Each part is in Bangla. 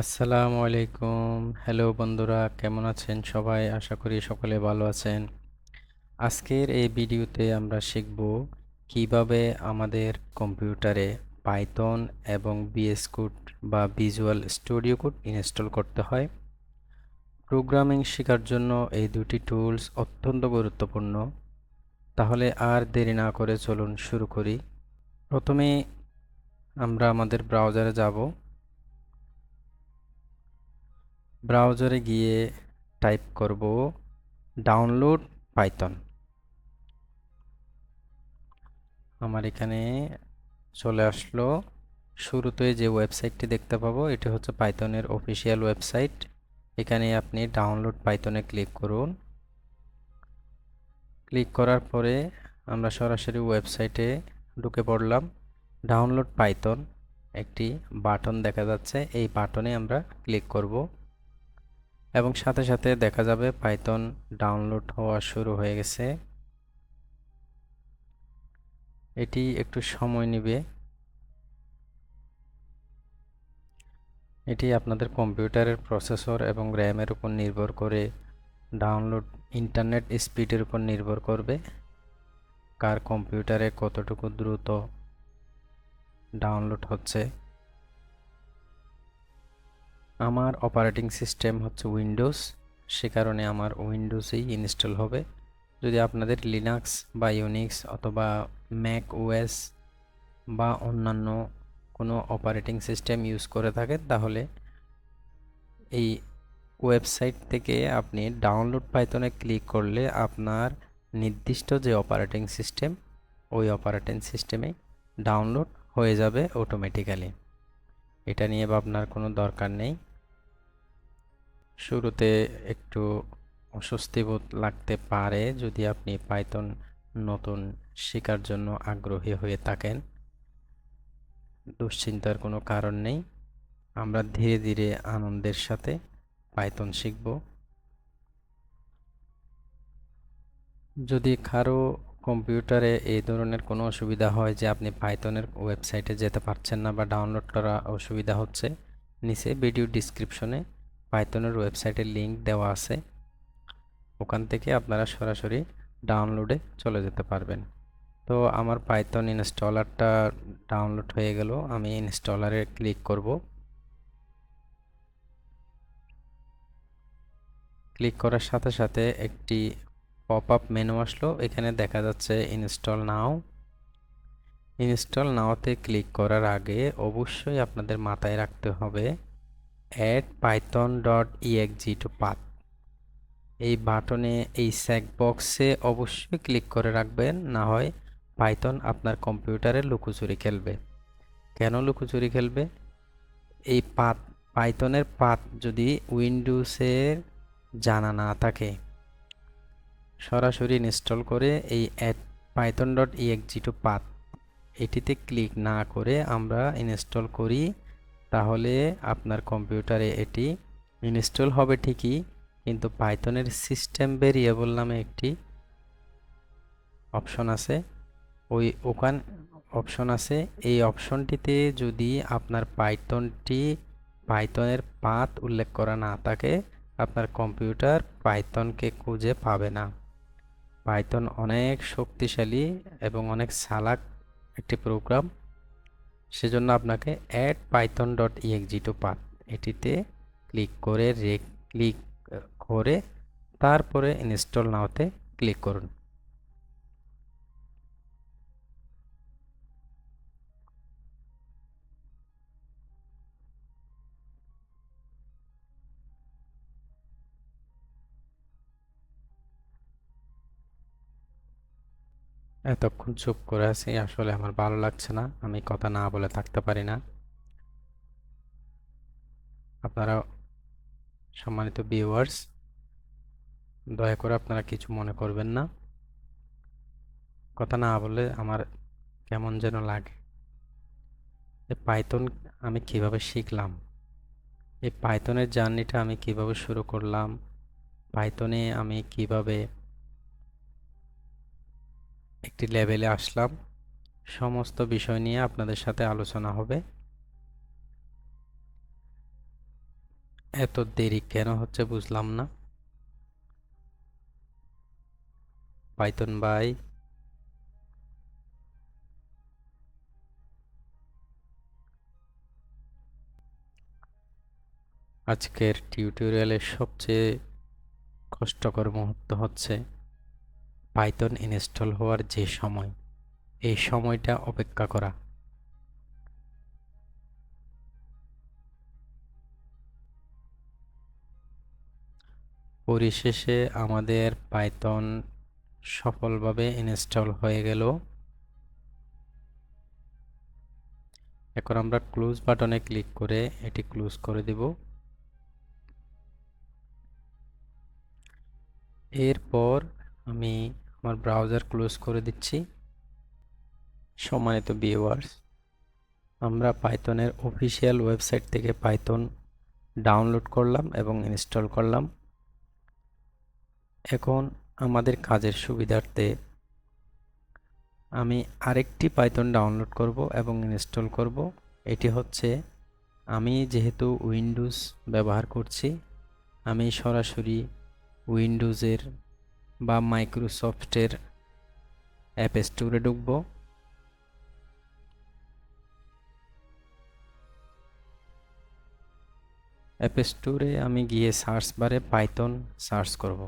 আসসালামু আলাইকুম। হ্যালো বন্ধুরা, কেমন আছেন সবাই? আশা করি সকলে ভালো আছেন। আজকের এই ভিডিওতে আমরা শিখব কীভাবে আমাদের কম্পিউটারে পাইথন এবং বিএস কোড বা ভিজুয়াল স্টুডিও কোড ইনস্টল করতে হয়। প্রোগ্রামিং শেখার জন্য এই দুটি টুলস অত্যন্ত গুরুত্বপূর্ণ। তাহলে আর দেরি না করে চলুন শুরু করি। প্রথমে আমরা আমাদের ব্রাউজারে যাব। ব্রাউজারে গিয়ে টাইপ করব ডাউনলোড পাইথন। আমার এখানে চলে আসলো। শুরুতে যে ওয়েবসাইটটি দেখতে পাবো, এটি হচ্ছে পাইথনের অফিসিয়াল ওয়েবসাইট। এখানে আপনি ডাউনলোড পাইথনে ক্লিক করুন। ক্লিক করার পরে আমরা সরাসরি ওয়েবসাইটে ঢুকে পড়লাম, ডাউনলোড পাইথন। একটি বাটন দেখা যাচ্ছে, এই বাটনে আমরা ক্লিক করব। এবং সাথে সাথে দেখা যাবে পাইথন ডাউনলোড হওয়া শুরু হয়ে গেছে। এটি একটু সময় নেবে। এটি আপনাদের কম্পিউটারের প্রসেসর এবং র্যামের উপর নির্ভর করে ডাউনলোড ইন্টারনেট স্পিডের উপর নির্ভর করবে। কার কম্পিউটারে কতটুকু দ্রুত ডাউনলোড হচ্ছে। আমার অপারেটিং সিস্টেম হচ্ছে উইন্ডোজ সে কারণে আমার উইন্ডোজেই ইনস্টল হবে। যদি আপনাদের লিনাক্স বা ইউনিক্স অথবা ম্যাক ওএস বা অন্যান্য কোনো অপারেটিং সিস্টেম ইউজ করে থাকেন, তাহলে এই ওয়েবসাইট থেকে আপনি ডাউনলোড পাইথনে ক্লিক করলে আপনার নির্দিষ্ট যে অপারেটিং সিস্টেম ওই অপারেটিং সিস্টেমে ডাউনলোড হয়ে যাবে অটোমেটিক্যালি এটা নিয়ে ভাবনার কোনো দরকার নেই। শুরুতে একটু অস্বস্তি বোধ লাগতে পারে যদি আপনি পাইথন নতুন শেখার জন্য আগ্রহী হয়ে থাকেন। দুশ্চিন্তার কোনো কারণ নেই। আমরা ধীরে ধীরে আনন্দের সাথে পাইথন শিখব। যদি কারও কম্পিউটারে এই ধরনের কোনো অসুবিধা হয় যে আপনি পাইথনের ওয়েবসাইটে যেতে পারছেন না বা ডাউনলোড করা অসুবিধা হচ্ছে, নিচে ভিডিও ডিসক্রিপশনে পাইথনের ওয়েবসাইটের লিংক দেওয়া আছে। ওখান থেকে আপনারা সরাসরি ডাউনলোডে চলে যেতে পারবেন। তো আমার পাইথন ইনস্টলারটা ডাউনলোড হয়ে গেল। আমি ইনস্টলারে ক্লিক করব। ক্লিক করার সাথে সাথে একটি পপ আপ মেনু আসলো। এখানে দেখা যাচ্ছে ইনস্টল নাও ইনস্টল নাওতে ক্লিক করার আগে অবশ্যই আপনাদের মাথায় রাখতে হবে ডট ইএক্সি টু পাথ এই বাটনে এই স্যাক বক্সে অবশ্যই ক্লিক করে রাখবেন, না হয় পাইথন আপনার কম্পিউটারে লুকোচুরি খেলবে। কেন লুকোচুরি খেলবে? এই পাত পাইথনের পাত যদি উইন্ডোজের জানা না থাকে, সরাসরি ইনস্টল করে এই add Python dot EXE to path এটিতে ক্লিক না করে আমরা ইনস্টল করি তাহলে আপনার কম্পিউটারে এটি ইনস্টল হবে ঠিকই, কিন্তু পাইথনের সিস্টেম ভেরিয়েবল নামে একটি অপশন আছে। ওই ওখান অপশন আছে। এই অপশনটিতে যদি আপনার পাইথনটি পাইথনের পাথ উল্লেখ করা না থাকে, আপনার কম্পিউটার পাইথনকে খুঁজে পাবে না। পাইথন অনেক শক্তিশালী এবং অনেক সালাক একটি প্রোগ্রাম। সেজন্য আপনাকে add Python dot EXE to path এটিতে ক্লিক করে রে ক্লিক করে তারপরে ইনস্টল নাওতে ক্লিক করুন। এতক্ষণ চুপ করে আছি, আসলে আমার ভালো লাগছে না, আমি কথা না বলে থাকতে পারি না। আপনারা সম্মানিত ভিউয়ার্স দয়া করে আপনারা কিছু মনে করবেন না। কথা না বলে আমার কেমন যেন লাগে। এই পাইথন আমি কীভাবে শিখলাম? এই পাইথনের জার্নিটা আমি কীভাবে শুরু করলাম? পাইথনে আমি কীভাবে একটি লেভেলে আসলাম। সমস্ত বিষয় নিয়ে আপনাদের সাথে আলোচনা হবে। এত দেরি কেন হচ্ছে বুঝলাম না। পাইথন ভাই। আজকের টিউটোরিয়ালের সবচেয়ে কষ্টকর মুহূর্ত হচ্ছে পাইথন ইনস্টল হওয়ার যে সময়, এই সময়টা অপেক্ষা করা। পরিশেষে আমাদের পাইথন সফলভাবে ইনস্টল হয়ে গেল। এখন আমরা ক্লোজ বাটনে ক্লিক করে এটি ক্লোজ করে দিব। এরপর আমি আমার ব্রাউজার ক্লোজ করে দিচ্ছি। সম্মানিত ভিউয়ার্স আমরা পাইথনের অফিসিয়াল ওয়েবসাইট থেকে পাইথন ডাউনলোড করলাম এবং ইনস্টল করলাম। এখন আমাদের কাজের সুবিধার্থে আমি আরেকটি পাইথন ডাউনলোড করব এবং ইনস্টল করব। এটি হচ্ছে, আমি যেহেতু উইন্ডোজ ব্যবহার করছি, আমি সরাসরি উইন্ডোজের বা মাইক্রোসফটের অ্যাপ স্টোরে ঢুকব। অ্যাপ স্টোরে আমি গিয়ে সার্চ বারে পাইথন সার্চ করব।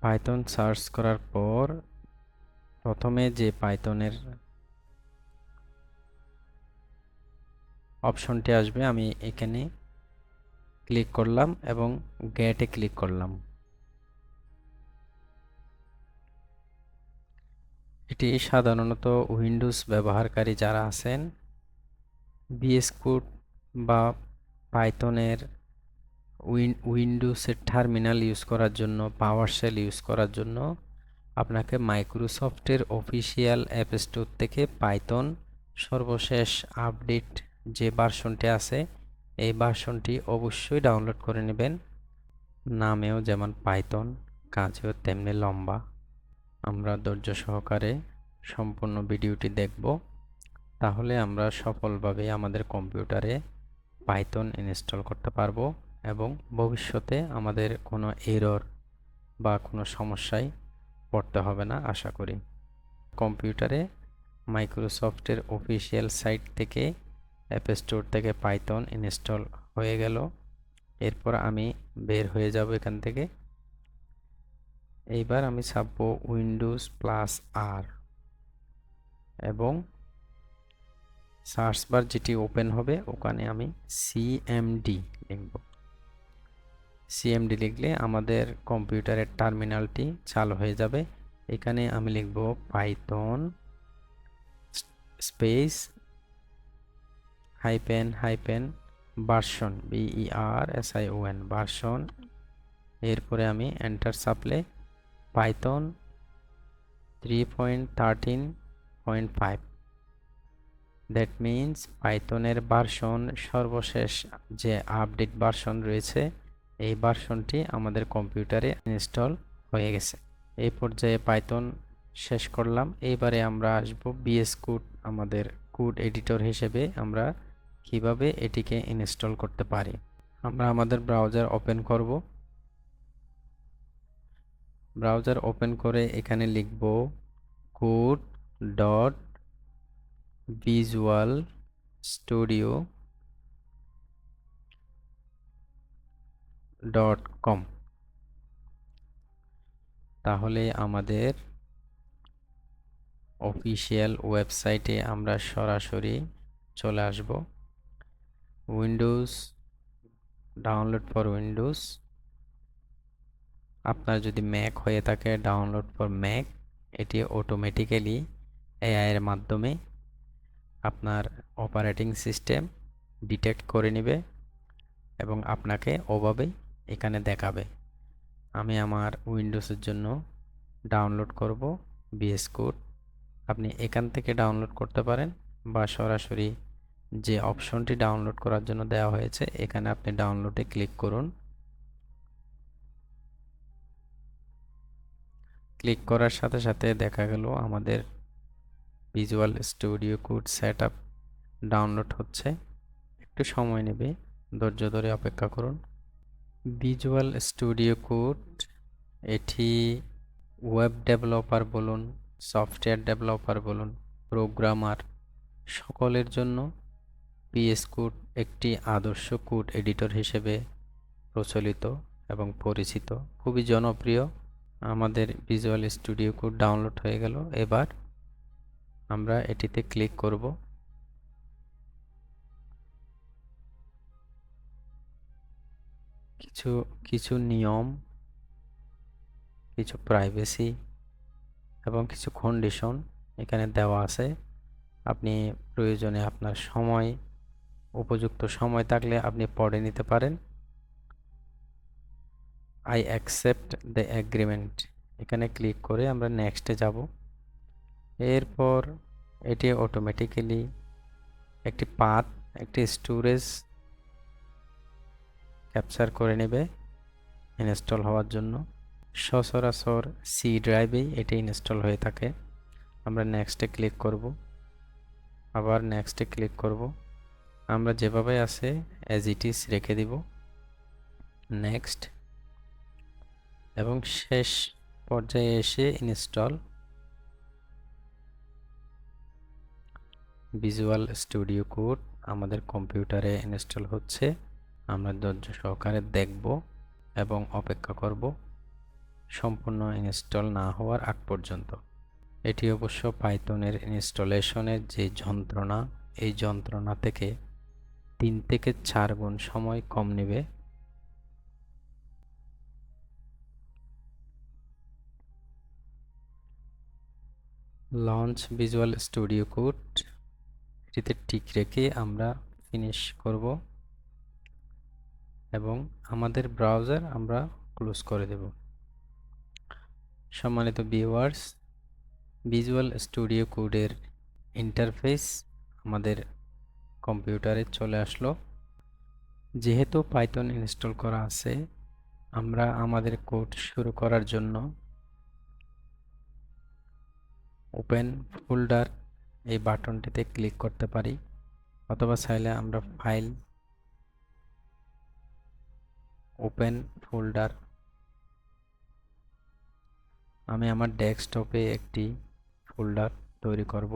পাইথন সার্চ করার পর প্রথমে যে পাইথনের অপশনটি আসবে, আমি এখানে ক্লিক করলাম এবং গেটে ক্লিক করলাম। এটি সাধারণত উইন্ডোজ ব্যবহারকারী যারা আছেন বিএস কোড বা পাইথনের উইন, উইন্ডোজের টার্মিনাল ইউজ করার জন্য, পাওয়ার সেল ইউজ করার জন্য আপনাকে মাইক্রোসফটের অফিসিয়াল অ্যাপ স্টোর থেকে পাইথন সর্বশেষ আপডেট যে ভার্সনটি আছে, এই ভার্সনটি অবশ্যই ডাউনলোড করে নেবেন। নামেও যেমন পাইথন কাজেও তেমনি লম্বা। আমরা ধৈর্য সহকারে সম্পূর্ণ ভিডিওটি দেখব। তাহলে আমরা সফলভাবে আমাদের কম্পিউটারে পাইথন ইনস্টল করতে পারব এবং ভবিষ্যতে আমাদের কোনো এরর বা কোনো সমস্যায় পড়তে হবে না, আশা করি। কম্পিউটারে মাইক্রোসফটের অফিসিয়াল সাইট থেকে অ্যাপ স্টোর থেকে পাইথন ইনস্টল হয়ে গেল। এরপর আমি বের হয়ে যাব এখান থেকে। এইবার আমি ছাপবো উইন্ডোজ প্লাস আর এবং সার্চ বার যেটি ওপেন হবে, ওখানে আমি সিএমডি লিখব। সিএমডি লিখলে আমাদের কম্পিউটারের টার্মিনালটি চালু হয়ে যাবে। এখানে আমি লিখব Python space hyphen hyphen version V E R S I O N version এরপরে আমি enter সাপ্লে Python three point thirteen point five that means পাইথনের version সর্বশেষ যে আপডেট ভার্সন রয়েছে, এই ভার্সনটি আমাদের কম্পিউটারে ইনস্টল হয়ে গেছে। এই পর্যায়ে পাইথন শেষ করলাম। এইবারে আমরা আসব বিএস কোড আমাদের কোড এডিটর হিসেবে আমরা কীভাবে এটিকে ইনস্টল করতে পারি? আমরা আমাদের ব্রাউজার ওপেন করব। ব্রাউজার ওপেন করে এখানে লিখব code dot visual studio dot com তাহলে আমাদের অফিসিয়াল ওয়েবসাইটে আমরা সরাসরি চলে আসব। উইন্ডোজ ডাউনলোড ফর উইন্ডোজ আপনার যদি ম্যাক হয়ে থাকে ডাউনলোড ফর ম্যাক এটি অটোমেটিক্যালি এআই এর মাধ্যমে আপনার অপারেটিং সিস্টেম ডিটেক্ট করে নেবে এবং আপনাকে ওভাবেই এখানে দেখাবে। আমি আমার উইন্ডোজের জন্য ডাউনলোড করব বিএস কোড আপনি এখান থেকে ডাউনলোড করতে পারেন বা সরাসরি যে অপশনটি ডাউনলোড করার জন্য দেওয়া হয়েছে, এখানে আপনি ডাউনলোডে ক্লিক করুন। ক্লিক করার সাথে সাথে দেখা গেল আমাদের visual studio code set up download হচ্ছে। একটু সময় নেবে, ধৈর্য ধরে অপেক্ষা করুন। ভিজুয়াল স্টুডিও কোড এটি ওয়েব ডেভেলপার বলুন সফটওয়্যার ডেভেলপার বলুন প্রোগ্রামার সকলের জন্য পিএস কোড একটি আদর্শ কোড এডিটর হিসেবে প্রচলিত এবং পরিচিত। খুবই জনপ্রিয়। আমাদের ভিজুয়াল স্টুডিও কোড ডাউনলোড হয়ে গেল। এবার আমরা এটিতে ক্লিক করব। কিছু কিছু নিয়ম, কিছু প্রাইভেসি এবং কিছু কন্ডিশন এখানে দেওয়া আছে। আপনি প্রয়োজনে আপনার সময় উপযুক্ত সময় থাকলে আপনি পড়ে নিতে পারেন। আই অ্যাকসেপ্ট দ্য অ্যাগ্রিমেন্ট এখানে ক্লিক করে আমরা নেক্সটে যাব। এরপর এটি অটোমেটিক্যালি একটি পাথ একটি স্টোরেজ ক্যাপচার করে নেবে ইনস্টল হওয়ার জন্য। সচরাচর সি ড্রাইভেই এটি ইনস্টল হয়ে থাকে। আমরা নেক্সটে ক্লিক করব। আবার নেক্সটে ক্লিক করব। আমরা যেভাবে আছে অ্যাজ ইট ইজ রেখে দিব। নেক্সট এবং শেষ পর্যায়ে এসে ইনস্টল ভিজুয়াল স্টুডিও কোড আমাদের কম্পিউটারে ইনস্টল হচ্ছে। আমরা ধৈর্য সহকারে দেখব এবং অপেক্ষা করব। সম্পূর্ণ ইনস্টল না হওয়ার আগ পর্যন্ত। এটি অবশ্য পাইথনের ইনস্টলেশনের যে যন্ত্রণা, এই যন্ত্রণা থেকে তিন থেকে চার গুণ সময় কম নেবে। লঞ্চ ভিজুয়াল স্টুডিও কোড, এটিতে টিক রেখে আমরা ফিনিশ করব এবং আমাদের ব্রাউজার আমরা ক্লোজ করে দেব। সম্মানিত ভিউয়ার্স ভিজুয়াল স্টুডিও কোডের ইন্টারফেস আমাদের কম্পিউটারে চলে আসলো। যেহেতু পাইথন ইনস্টল করা আছে, আমরা আমাদের কোড শুরু করার জন্য ওপেন ফোল্ডার এই বাটনটিতে ক্লিক করতে পারি, অথবা চাইলে আমরা ফাইল ওপেন ফোল্ডার আমি আমার ডেস্কটপে একটি ফোল্ডার তৈরি করব।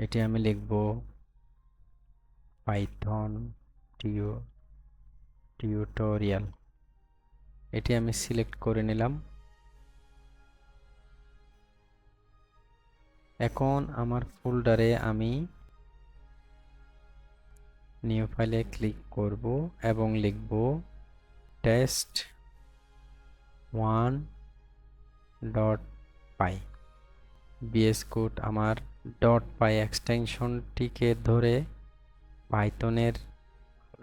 এটি আমি লিখব পাইথন টিও টিউটোরিয়াল। এটি আমি সিলেক্ট করে নিলাম। এখন আমার ফোল্ডারে আমি নিউ ফাইলে ক্লিক করব এবং লিখব test one dot py VS code আমার ডট পাই এক্সটেনশনটিকে ধরে পাইথনের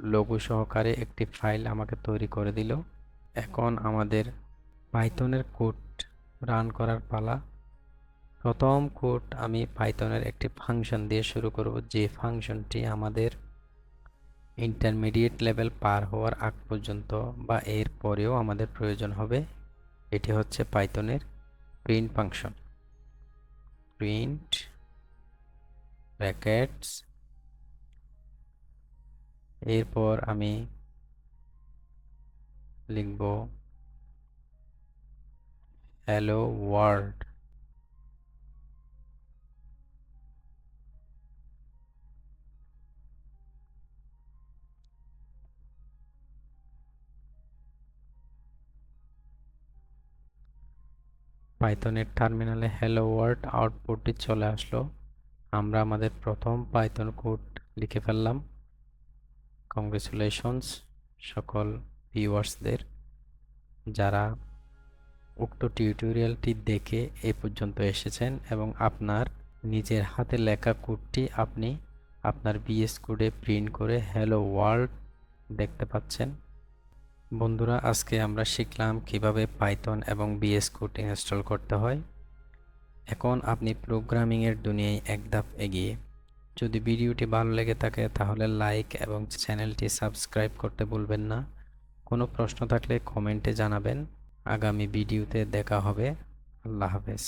লঘু সহকারে একটি ফাইল আমাকে তৈরি করে দিল। এখন আমাদের পাইথনের কোড রান করার পালা। প্রথম কোড আমি পাইথনের একটি ফাংশন দিয়ে শুরু করব, যে ফাংশনটি আমাদের ইন্টারমিডিয়েট লেভেল পার হওয়ার আগ পর্যন্ত বা এর পরেও আমাদের প্রয়োজন হবে। এটি হচ্ছে পাইথনের প্রিন্ট ফাংশন প্রিন্ট ব্র্যাকেটস এরপর আমি লিখব হ্যালো ওয়ার্ল্ড পাইথনের টার্মিনালে হ্যালো ওয়ার্ল্ড আউটপুটটি চলে আসলো। আমরা আমাদের প্রথম পাইথন কোড লিখে ফেললাম। কংগ্রেচুলেশনস সকল ভিউয়ার্সদের যারা উক্ত টিউটোরিয়ালটি দেখে এ পর্যন্ত এসেছেন এবং আপনার নিজের হাতে লেখা কোডটি আপনি আপনার বিএস কোডে প্রিন্ট করে হ্যালো ওয়ার্ল্ড দেখতে পাচ্ছেন। বন্ধুরা, আজকে আমরা শিখলাম কীভাবে পাইথন এবং বিএস কোড ইনস্টল করতে হয়। এখন আপনি প্রোগ্রামিংয়ের দুনিয়ায় এক ধাপ এগিয়ে যদি ভিডিওটি ভালো লেগে থাকে তাহলে লাইক এবং চ্যানেলটি সাবস্ক্রাইব করতে বলবেন না। কোনো প্রশ্ন থাকলে কমেন্টে জানাবেন। আগামী ভিডিওতে দেখা হবে। আল্লাহ হাফেজ।